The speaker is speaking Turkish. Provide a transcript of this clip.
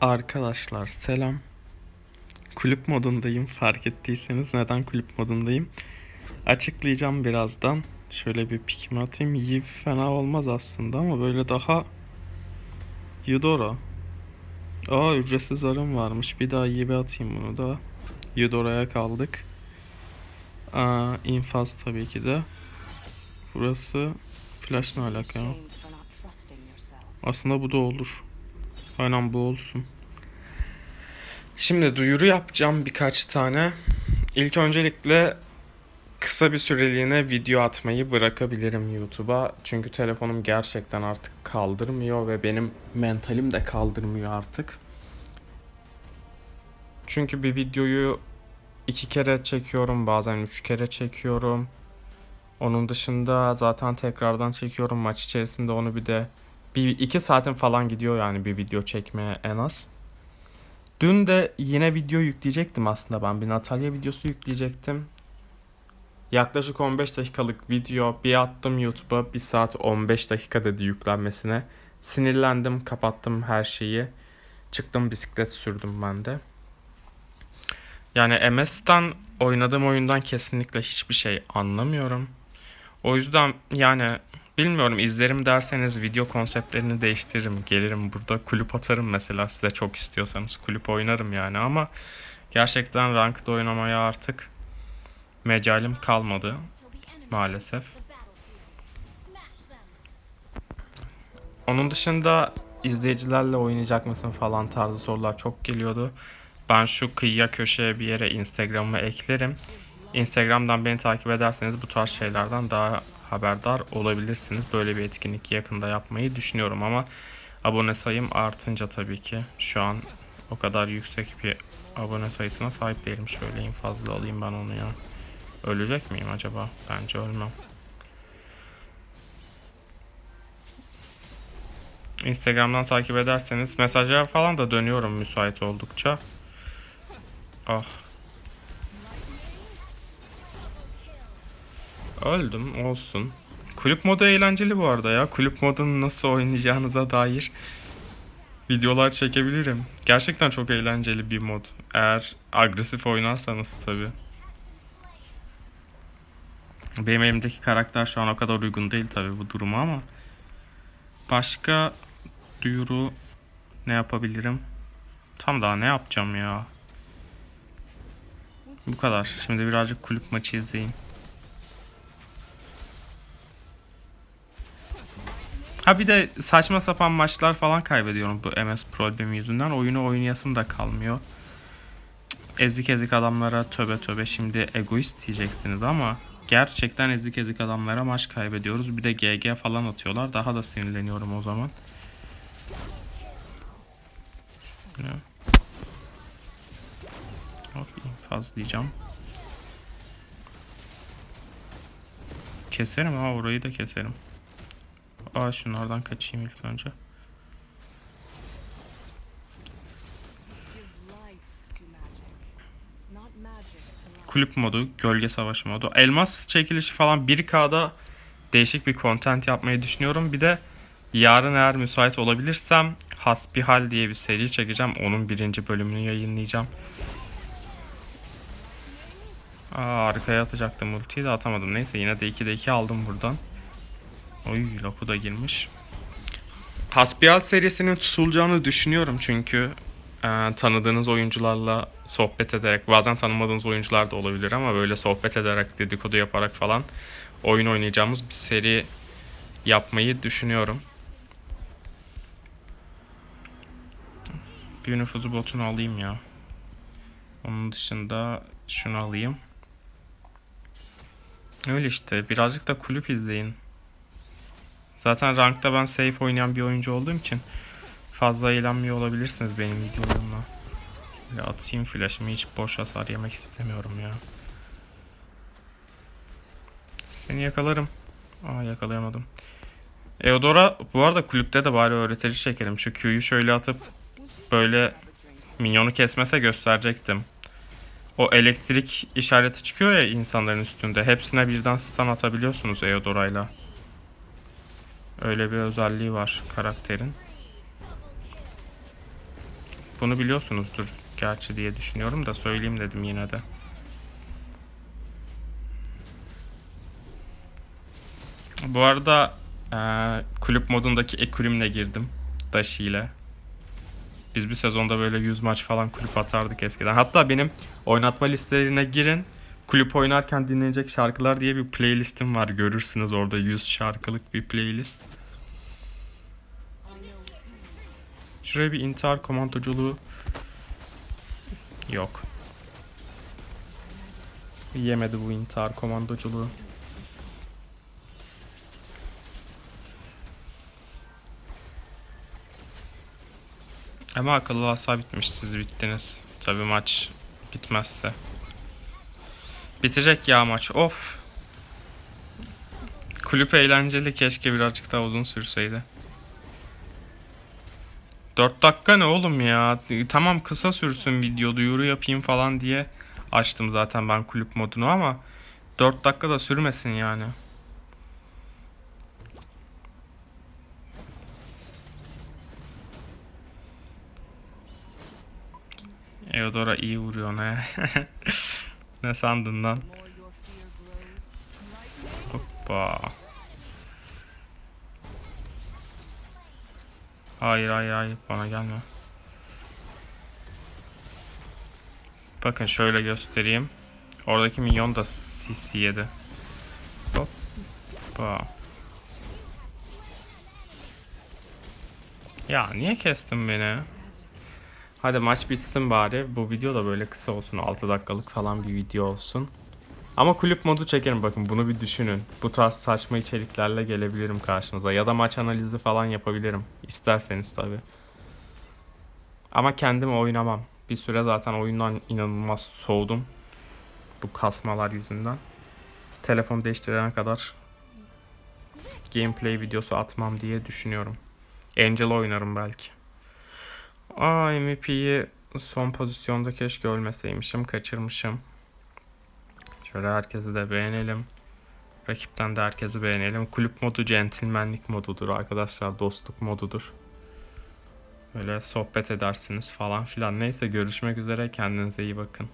Arkadaşlar selam. Kulüp modundayım fark ettiyseniz neden kulüp modundayım. Açıklayacağım birazdan. Şöyle bir pikimi atayım. Yiv fena olmaz aslında ama böyle daha Eudora. Aa ücretsiz arım varmış. Bir daha Yiv'e atayım bunu da. Eudora'ya kaldık. Aa, infaz tabii ki de. Burası flash ne alaka. Aslında bu da olur. Aynen bu olsun. Şimdi duyuru yapacağım birkaç tane. İlk öncelikle kısa bir süreliğine video atmayı bırakabilirim YouTube'a. Çünkü telefonum gerçekten artık kaldırmıyor ve benim mentalim de kaldırmıyor artık. Çünkü bir videoyu iki kere çekiyorum, bazen üç kere çekiyorum. Onun dışında zaten tekrardan çekiyorum maç içerisinde onu bir de bir iki saatin falan gidiyor yani bir video çekmeye en az. Dün de yine video yükleyecektim aslında ben. Bir Natalya videosu yükleyecektim. Yaklaşık 15 dakikalık video bir attım YouTube'a. 1 saat 15 dakika dedi yüklenmesine. Sinirlendim, kapattım her şeyi. Çıktım bisiklet sürdüm ben de. Yani MS'ten oynadığım oyundan kesinlikle hiçbir şey anlamıyorum. O yüzden yani Bilmiyorum izlerim derseniz video konseptlerini değiştiririm. Gelirim burada kulüp atarım mesela size çok istiyorsanız kulüp oynarım yani ama gerçekten ranked oynamaya artık mecalim kalmadı maalesef. Onun dışında izleyicilerle oynayacak mısın falan tarzı sorular çok geliyordu. Ben şu kıyıya köşeye bir yere Instagram'ımı eklerim. Instagram'dan beni takip ederseniz bu tarz şeylerden daha haberdar olabilirsiniz. Böyle bir etkinlik yakında yapmayı düşünüyorum ama abone sayım artınca tabii ki şu an o kadar yüksek bir abone sayısına sahip değilim. Şöyle en fazla alayım ben onu ya. Ölecek miyim acaba? Bence ölmem. Instagram'dan takip ederseniz mesajlar falan da dönüyorum müsait oldukça. Ah Öldüm olsun. Kulüp modu eğlenceli bu arada ya. Kulüp modunu nasıl oynayacağınıza dair videolar çekebilirim. Gerçekten çok eğlenceli bir mod. Eğer agresif oynarsanız tabi. Benim elimdeki karakter şu an o kadar uygun değil tabi bu duruma ama başka duyuru ne yapabilirim? Tam daha ne yapacağım ya? Bu kadar. Şimdi birazcık kulüp maçı izleyeyim. Ha bir de saçma sapan maçlar falan kaybediyorum bu MS problemi yüzünden. Oyunu oynayasım da kalmıyor. Ezik ezik adamlara töbe töbe şimdi egoist diyeceksiniz ama gerçekten ezik ezik adamlara maç kaybediyoruz. Bir de GG falan atıyorlar. Daha da sinirleniyorum o zaman. Hop infaz diyeceğim. Keserim ha orayı da keserim. Aa şunlardan kaçayım ilk önce. Kulüp modu, gölge savaşı modu. Elmas çekilişi falan 1K'da değişik bir content yapmayı düşünüyorum. Bir de yarın eğer müsait olabilirsem Hasbihal diye bir seri çekeceğim. Onun birinci bölümünü yayınlayacağım. Aa, arkaya atacaktım ultiyi de atamadım. Neyse yine de 2'de 2 aldım buradan. Oy Loku da girmiş. Hasbihal serisinin tutulacağını düşünüyorum çünkü e, tanıdığınız oyuncularla sohbet ederek bazen tanımadığınız oyuncular da olabilir ama böyle sohbet ederek dedikodu yaparak falan oyun oynayacağımız bir seri yapmayı düşünüyorum. Bir nüfuzu botunu alayım ya. Onun dışında şunu alayım. Öyle işte birazcık da kulüp izleyin. Zaten rankta ben safe oynayan bir oyuncu olduğum için fazla eğlenmiyor olabilirsiniz benim videolarımla. Şöyle atayım flash'ımı hiç boş hasar yemek istemiyorum ya. Seni yakalarım. Aa yakalayamadım. Eodora bu arada kulüpte de bari öğretici çekelim. Şu Q'yu şöyle atıp böyle minyonu kesmese gösterecektim. O elektrik işareti çıkıyor ya insanların üstünde. Hepsine birden stun atabiliyorsunuz Eodora'yla. Öyle bir özelliği var karakterin. Bunu biliyorsunuzdur gerçi diye düşünüyorum da söyleyeyim dedim yine de. Bu arada eee, kulüp modundaki ekürümle girdim. Dashi ile. Biz bir sezonda böyle 100 maç falan kulüp atardık eskiden. Hatta benim oynatma listelerine girin. Kulüp oynarken dinlenecek şarkılar diye bir playlistim var. Görürsünüz orada 100 şarkılık bir playlist. Şuraya bir intihar komandoculuğu yok. Yemedi bu intihar komandoculuğu. Ama akıllı hasa bitmiş. Siz bittiniz. Tabi maç gitmezse. Bitecek ya maç. Of. Kulüp eğlenceli. Keşke birazcık daha uzun sürseydi. 4 dakika ne oğlum ya? Tamam kısa sürsün video duyuru yapayım falan diye açtım zaten ben kulüp modunu ama 4 dakika da sürmesin yani. Eodora iyi vuruyor ne? ne sandın lan? Hoppa. Hayır hayır hayır bana gelme. Bakın şöyle göstereyim. Oradaki minyon da CC yedi. Hoppa. Ya niye kestin beni? Hadi maç bitsin bari. Bu video da böyle kısa olsun. 6 dakikalık falan bir video olsun. Ama kulüp modu çekerim bakın bunu bir düşünün. Bu tarz saçma içeriklerle gelebilirim karşınıza. Ya da maç analizi falan yapabilirim. İsterseniz tabi. Ama kendim oynamam. Bir süre zaten oyundan inanılmaz soğudum. Bu kasmalar yüzünden. Telefon değiştirene kadar gameplay videosu atmam diye düşünüyorum. Angel oynarım belki. Aa MVP'yi son pozisyonda keşke ölmeseymişim. Kaçırmışım. Şöyle herkesi de beğenelim. Rakipten de herkesi beğenelim. Kulüp modu centilmenlik modudur arkadaşlar. Dostluk modudur. Böyle sohbet edersiniz falan filan. Neyse görüşmek üzere. Kendinize iyi bakın.